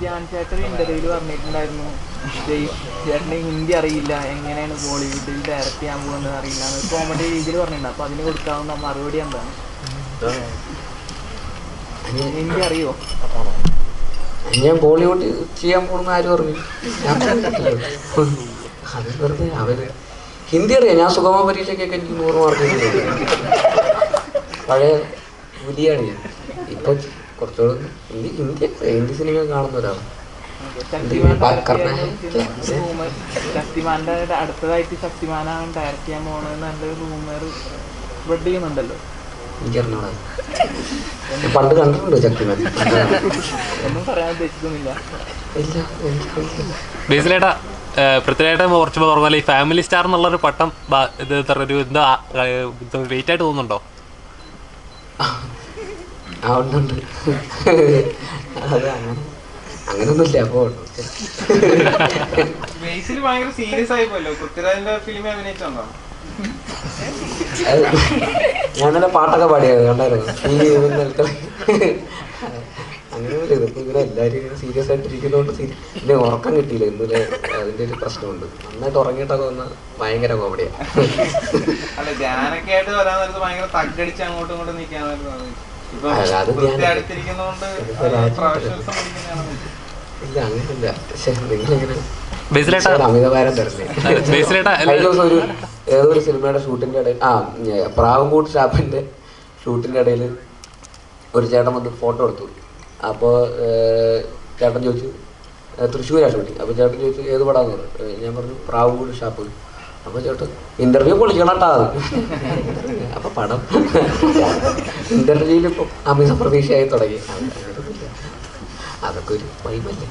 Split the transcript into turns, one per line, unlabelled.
ധ്യാൻ ചേട്ടൻ ഇന്റർവ്യൂൽ പറഞ്ഞിട്ടുണ്ടായിരുന്നു. ചേട്ടന് ഹിന്ദി അറിയില്ല. എങ്ങനെയാണ് ബോളിവുഡിൽ ഡയറക്റ്റ് ചെയ്യാൻ പോകുന്നത് അറിയില്ല. കോമഡി രീതിയിൽ പറഞ്ഞിട്ടുണ്ട്. അപ്പൊ അതിന് കൊടുക്കാവുന്ന മറുപടി എന്താണ്? ഹിന്ദി അറിയോ?
ഞാൻ ബോളിവുഡ് ചെയ്യാൻ പോകുന്ന ആരും അറിയില്ല. അത് വെറുതെ അവർ ഹിന്ദി അറിയാം. ഞാൻ സുഗമ പരീക്ഷയ്ക്കൊക്കെ എനിക്ക് നൂറ് മാർക്ക് പഴയ പുലിയാണ് ഞാൻ ഇപ്പൊ കുറച്ചുകൂടെ ഹിന്ദി ഹിന്ദി ഹിന്ദി സിനിമ കാണുന്ന
ഒരാളാണ് ശക്തിമാന്റെ അടുത്തതായിട്ട് ശക്തിമാനാണ് ഡയറക്റ്റ് ചെയ്യാൻ പോണെന്ന് നല്ല റൂമർ സ്പ്രെഡ് ചെയ്യുന്നുണ്ടല്ലോ.
എനിക്കറിഞ്ഞോടാ പണ്ട് കണ്ടിട്ടുണ്ട് ശക്തിമാൻ.
ഒന്നും പറയാൻ ഉദ്ദേശിക്കുന്നില്ല.
ബേസിലേട്ടാ പൃഥ്വിയായിട്ട് കുറച്ച് പറഞ്ഞാൽ ഈ ഫാമിലി സ്റ്റാർ എന്നുള്ള ഒരു പട്ടം ബാ- ഇത് ഒരു എന്താ വെയിറ്റ് ആയിട്ട് തോന്നുന്നുണ്ടോ?
ആ അത് അങ്ങനെ അങ്ങനൊന്നുമില്ല അപ്പോ ഞാൻ തന്നെ പാട്ടൊക്കെ പാടിയത് കണ്ടായിരുന്നു. അങ്ങനെ അങ്ങനെയൊന്നുമില്ല ഇതിപ്പോ ഇങ്ങനെ എല്ലാവരും ഇങ്ങനെ സീരിയസ് ആയിട്ട് ഇരിക്കുന്നതുകൊണ്ട് സീരി- പിന്നെ ഉറക്കം കിട്ടിയില്ല. ഇന്നലെ അതിന്റെ ഒരു പ്രശ്നമുണ്ട്. നന്നായിട്ട് ഉറങ്ങിയിട്ടൊക്കെ വന്ന ഭയങ്കര കോമഡിയാ ഇല്ല പക്ഷെ നിങ്ങളിങ്ങനെ അമിതഭാരം കഴിഞ്ഞ ദിവസം ഒരു ഏതൊരു സിനിമയുടെ ഷൂട്ടിന്റെ ഇടയിൽ ആ പ്രാവൻകൂട്ട് ഷാപ്പിന്റെ ഷൂട്ടിന്റെ ഇടയിൽ ഒരു ചേട്ടൻ വന്ന് ഫോട്ടോ എടുത്തു. അപ്പോൾ ചേട്ടൻ ചോദിച്ചു തൃശ്ശൂരാണ് തൃശ്ശൂരാ ഷൂട്ടിങ് അപ്പോൾ ചേട്ടൻ ചോദിച്ചു ഏത് പടാന്ന്? പറഞ്ഞു ഞാൻ പറഞ്ഞു പ്രാവൻകൂട്ട് ഷാപ്പ്. അപ്പോൾ ചേട്ടൻ ഇന്റർവ്യൂ കേട്ടോ അത് അപ്പോൾ പടം ഇന്റർവ്യൂവിൽ ഇപ്പം അമിത പ്രതീക്ഷയായി തുടങ്ങി. അതൊക്കെ ഒരു വൈബല്ലേ